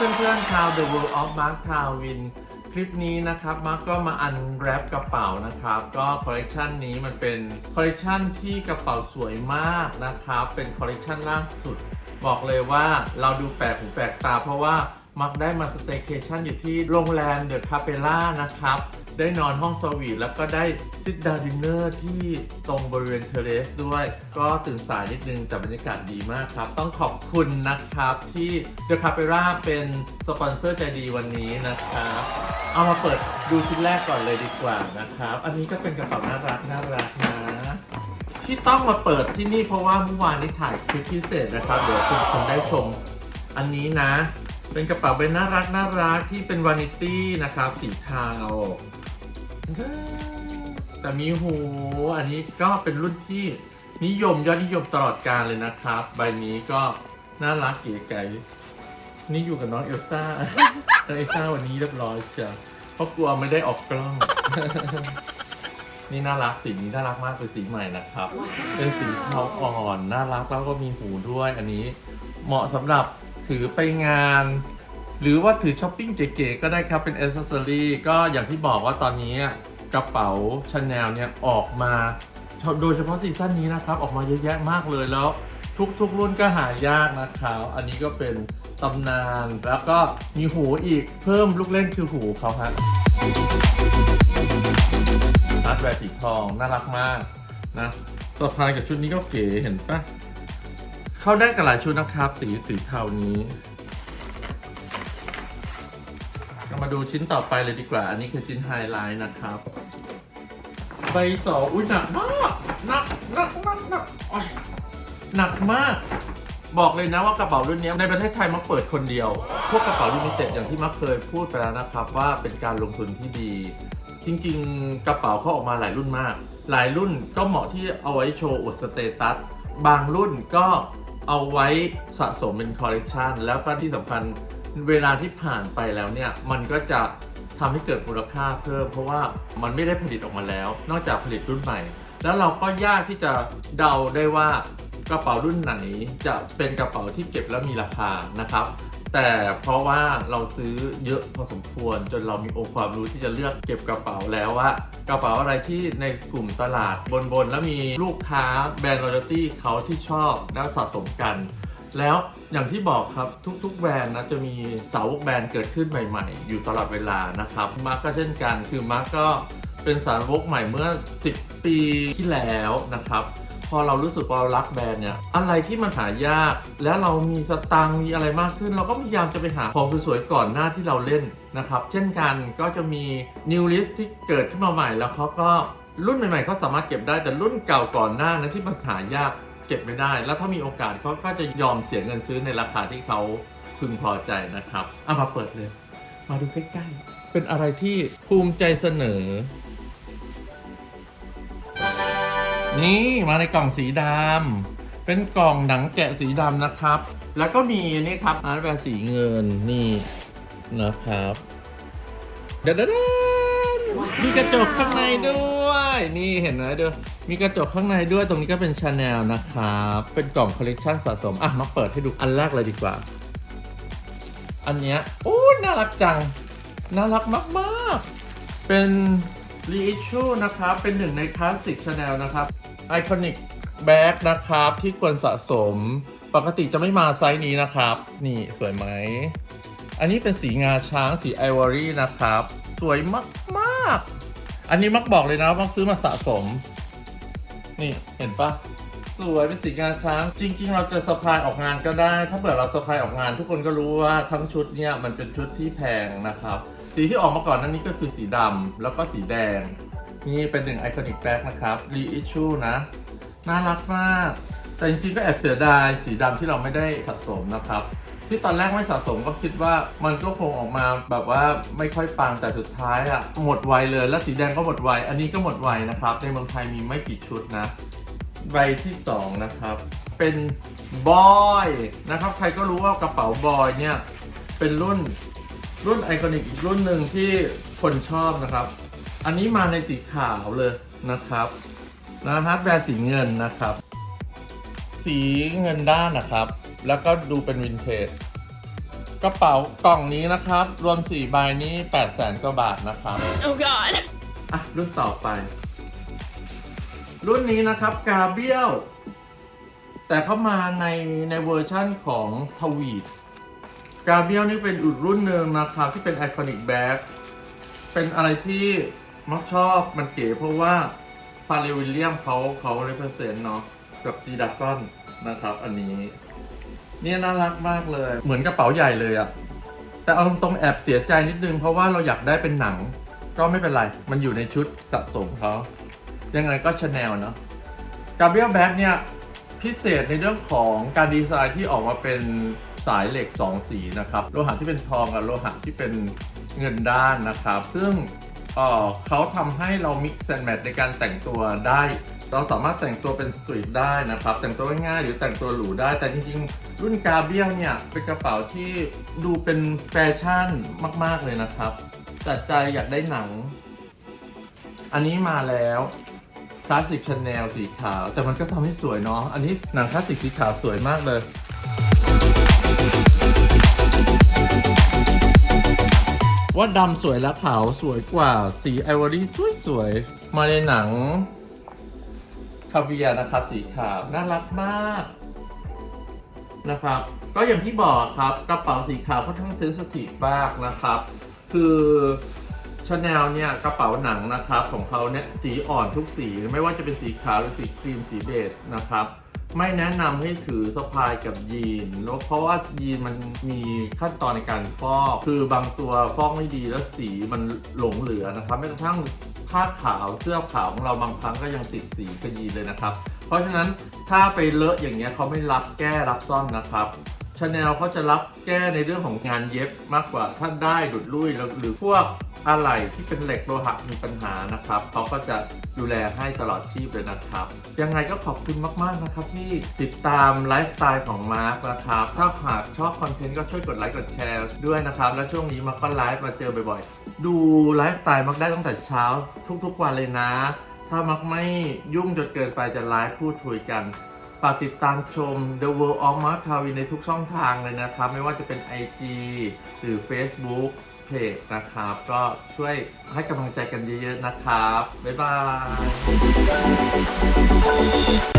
เพื่อนๆชาว The World of Mark Tawin คลิปนี้นะครับมาร์กก็มาอันแรปกระเป๋านะครับ ก็คอลเลกชันนี้มันเป็นคอลเลกชันที่กระเป๋าสวยมากนะครับ เป็นคอลเลกชันล่าสุด บอกเลยว่าเราดูแปลกหูแปลกตาเพราะว่า มักได้มาสเต y c a t i o n อยู่ที่โรงแรมเดอะคาเปล่านะครับ ได้นอนห้องสวีทแล้วก็ได้ซิดดาดินเนอร์ที่ตรงบริเวณเทเรสด้วย ก็ตื่นสายนิดนึงแต่บรรยากาศดีมากครับ ต้องขอบคุณนะครับที่เดอะคาเปล่าเป็นสปอนเซอร์ใจดีวันนี้นะครับ เอามาเปิดดูชิ้นแรกก่อนเลยดีกว่านะครับ อันนี้ก็เป็นกระเป๋าน่ารักน่ารักนะที่ต้องมาเปิดที่นี่เพราะว่าเมื่อวานนี้ถ่ายคลิปพิเศษนะครับ เดี๋ยวคุณคงได้ชมอันนี้นะ เป็นกระเป๋าใบน่ารักน่ารักที่เป็นวานิตี้นะครับ สีเทาแต่มีหูอันนี้ก็เป็นรุ่นที่นิยมยอดนิยมตลอดกาลเลยนะครับ ใบนี้ก็น่ารักเก๋ไก๋นี่อยู่กับน้องเอลซ่าเอลซ่าวันนี้เรียบร้อยจ้ะเพราะกลัวไม่ได้ออกกล้อง นี่น่ารักสีนี้น่ารักมากเป็นสีใหม่นะครับ เป็นสีเทาอ่อนน่ารักแล้วก็มีหูด้วย อันนี้เหมาะสำหรับ ถือไปงาน หรือว่าถือช้อปปิ้งเก๋ๆก็ได้ครับเป็นอ c เซอรี่ก็อย่างที่บอกว่าตอนนี้กระเป๋าชาแนลเนี่ยออกมา โดยเฉพาะซีซั่นนี้นะครับ ออกมาเยอะแยะมากเลยแล้วทุกๆ รุ่นก็หายากนะครับอันนี้ก็เป็นตำนาน แล้วก็มีหูอีกเพิ่มลูกเล่นคือหูเขาฮะอาร์ตแวร์สีทองน่ารักมากนะสะพายกับชุดนี้ก็เก๋เห็นปะ เข้าได้กับหลายชุดนะครับสีสีเทานี้เรามาดูชิ้นต่อไปเลยดีกว่า อันนี้คือชิ้นไฮไลท์นะครับ ใบสองอุ้ยหนักมากหนักหนักหนักหนักหนักมากบอกเลยนะว่ากระเป๋ารุ่นนี้ในประเทศไทยมักเปิดคนเดียว พวกกระเป๋าลิมิเต็ดอย่างที่มักเคยพูดไปแล้วนะครับ ว่าเป็นการลงทุนที่ดี จริงๆ กระเป๋าเขาออกมาหลายรุ่นมาก หลายรุ่นก็เหมาะที่เอาไว้โชว์อวดสเตตัส บางรุ่นก็ เอาไว้สะสมเป็นคอลเลกชันแล้วก็ที่สำคัญเวลาที่ผ่านไปแล้วเนี่ย มันก็จะทำให้เกิดมูลค่าเพิ่ม เพราะว่ามันไม่ได้ผลิตออกมาแล้ว นอกจากผลิตรุ่นใหม่ แล้วเราก็ยากที่จะเดาได้ว่ากระเป๋ารุ่นไหนจะเป็นกระเป๋าที่เก็บแล้วมีราคานะครับ แต่เพราะว่าเราซื้อเยอะพอสมควร จนเรามีองค์ความรู้ที่จะเลือกเก็บกระเป๋าแล้วว่ากระเป๋าอะไรที่ในกลุ่มตลาดบนๆ แล้วมีลูกค้าแบรนด์ loyalty เขาที่ชอบแล้วสะสมกัน แล้วอย่างที่บอกครับทุกๆแบรนด์นะจะมีสาวกแบรนด์เกิดขึ้นใหม่ๆ อยู่ตลอดเวลานะครับมาร์กก็เช่นกันคือมาร์กก็เป็นสาวกใหม่เมื่อ 10 ปีที่แล้วนะครับ พอเรารู้สึกว่าเรารักแบรนด์เนี่ยอะไรที่มันหายาก แล้วเรามีสตังค์มีอะไรมากขึ้น เราก็พยายามจะไปหาของสวยๆก่อนหน้าที่เราเล่นนะครับ เช่นกันก็จะมี new list ที่เกิดขึ้นมาใหม่แล้วเขาก็รุ่นใหม่ๆเขาสามารถเก็บได้แต่รุ่นเก่าก่อนหน้านะที่มันหายากเก็บไม่ได้ แล้วถ้ามีโอกาสเขาก็จะยอมเสียเงินซื้อในราคาที่เขาพึงพอใจนะครับเอามาเปิดเลย มาดูใกล้ๆ เป็นอะไรที่ภูมิใจเสนอ นี่มาในกล่องสีดำเป็นกล่องหนังแกะสีดำนะครับ แล้วก็มีนี่ครับอาร์ตแวร์สีเงินนี่นะครับเดดดมีกระจกข้างในด้วย นี่เห็นไหมด้อมีกระจกข้างในด้วยตรงนี้ก็เป็นชาแนลนะครับ เป็นกล่องคอลเลกชันสะสม อะ มาเปิดให้ดูอันแรกเลยดีกว่า อันเนี้ยโอ้น่ารักจัง น่ารักมาก ๆ เป็น reissue นะครับ เป็นหนึ่งในคลาสสิกชาแนลนะครับไอคอนิกแบ็กนะครับ ที่ควรสะสมปกติจะไม่มาไซส์นี้นะครับ นี่สวยไหม อันนี้เป็นสีงาช้างสีไอวอรี่นะครับ สวยมากๆ อันนี้มักบอกเลยนะมักซื้อมาสะสม นี่เห็นปะสวยเป็นสีงาช้าง จริง ๆ เราจะสะพายออกงานก็ได้ ถ้าเกิดเราสะพายออกงาน ทุกคนก็รู้ว่าทั้งชุดเนี่ยมันเป็นชุดที่แพงนะครับ สีที่ออกมาก่อนนั้นนี้ก็คือสีดำแล้วก็สีแดง นี่เป็นหนึ่งไอคอนิกแบ็กนะครับ reissue นะ น่ารักมาก แต่จริงๆก็แอบเสียดายสีดำที่เราไม่ได้สะสมนะครับ ที่ตอนแรกไม่สะสมก็คิดว่ามันก็คงออกมาแบบว่าไม่ค่อยปังแต่สุดท้ายอะหมดไวเลย แล้วสีแดงก็หมดไว อันนี้ก็หมดไวนะครับ ในเมืองไทยมีไม่กี่ชุดนะใบที่ 2 นะครับ เป็นบอยนะครับ ใครก็รู้ว่ากระเป๋าบอยเนี่ย เป็นรุ่น รุ่นไอคอนิกอีกรุ่นหนึ่งที่คนชอบนะครับ อันนี้มาในสีขาวเลยนะครับนะฮาร์ดแวร์สีเงินนะครับ สีเงินด้านนะครับ แล้วก็ดูเป็นวินเทจกระเป๋ากล่องนี้นะครับ รวม4ใบนี้8 0 0แสนกว่าบาทนะครับ Oh god. อะ รุ่นต่อไป รุ่นนี้นะครับกาเบียลแต่เข้ามาในในเวอร์ชั่นของทวีต กาเบียลนี่เป็นอุดรุ่นหนึ่งนะครับที่เป็นไอคอนิกแบ็กเป็นอะไรที่มักชอบมันเก๋เพราะว่าฟาเรวิลเลียมเขาเขาเรเ r เซนต์เนาะกับจีดักกอนนะครับ อันนี้ เนี่ยน่ารักมากเลย เหมือนกระเป๋าใหญ่เลยอะแต่เอาตรงๆแอบเสียใจนิดนึง เพราะว่าเราอยากได้เป็นหนัง ก็ไม่เป็นไร มันอยู่ในชุดสะสมเขายังไงก็ชาแนลเนาะกาเบียลแบ็กเนี่ย พิเศษในเรื่องของการดีไซน์ที่ออกมาเป็น สายเหล็ก 2 สีนะครับ โลหะที่เป็นทองกับโลหะที่เป็นเงินด้านนะครับ ซึ่งเเขาทำให้เรา mix and match ในการแต่งตัวได้ เราสามารถแต่งตัวเป็นสตรีทได้นะครับ แต่งตัวง่ายๆหรือแต่งตัวหรูได้ แต่จริงๆ รุ่นกาเบียลเนี่ย เป็นกระเป๋าที่ดูเป็นแฟชั่นมากๆเลยนะครับแต่ใจอยากได้หนัง อันนี้มาแล้วคลาสสิกชาแนลสีขาว แต่มันก็ทำให้สวยเนาะ อันนี้หนังคลาสสิกสีขาวสวยมากเลย ว่าดำสวยและขาวสวยกว่าสีไอวอรี่สวยๆ มาในหนังคาเวียนะครับ สีขาว น่ารักมากนะครับ ก็อย่างที่บอกครับกระเป๋าสีขาวค่อนข้างเซนสทีฟมากนะครับ คือชาแนลเนี่ยกระเป๋าหนังนะครับของเขาเนี่ยสีอ่อนทุกสีไม่ว่าจะเป็นสีขาวหรือสีครีมสีเบจนะครับ ไม่แนะนำให้ถือสะพายกับยีนเพราะว่ายีนมันมีขั้นตอนในการฟอก คือบางตัวฟอกไม่ดีแล้วสีมันหลงเหลือนะครับแม้กระทั่งผ้าขาวเสื้อขาวของเราบางครั้งก็ยังติดสีกับยีนเลยนะครับ เพราะฉะนั้นถ้าไปเลอะอย่างเงี้ยเขาไม่รับแก้รับซ่อมนะครับชาแนลเขาจะรับแก้ในเรื่องของงานเย็บมากกว่าถ้าได้ดุดลุยแล้วหรือพวก อะไหล่ที่เป็นเหล็กโลหะมีปัญหานะครับเขาก็จะดูแลให้ตลอดชีพเลยนะครับ ยังไงก็ขอบคุณมาก ๆ นะครับ ที่ติดตามไลฟ์สไตล์ของมาร์คนะครับ ถ้าหากชอบคอนเทนต์ก็ช่วยกดไลค์กดแชร์ด้วยนะครับ และช่วงนี้มาร์ก็ไลฟ์มาเจอบ่อยๆ ดูไลฟ์สไตล์มักได้ตั้งแต่เช้า ทุกๆวันเลยนะ ถ้ามักไม่ยุ่งจนเกินไปจะไลฟ์พูดคุยกันฝากติดตามชม The World of Mark c a v i ในทุกช่องทางเลยนะครับ ไม่ว่าจะเป็น IG หรือ Facebook เพจนะครับ ก็ช่วยให้กำลังใจกันเยอะๆนะครับ บ๊ายบาย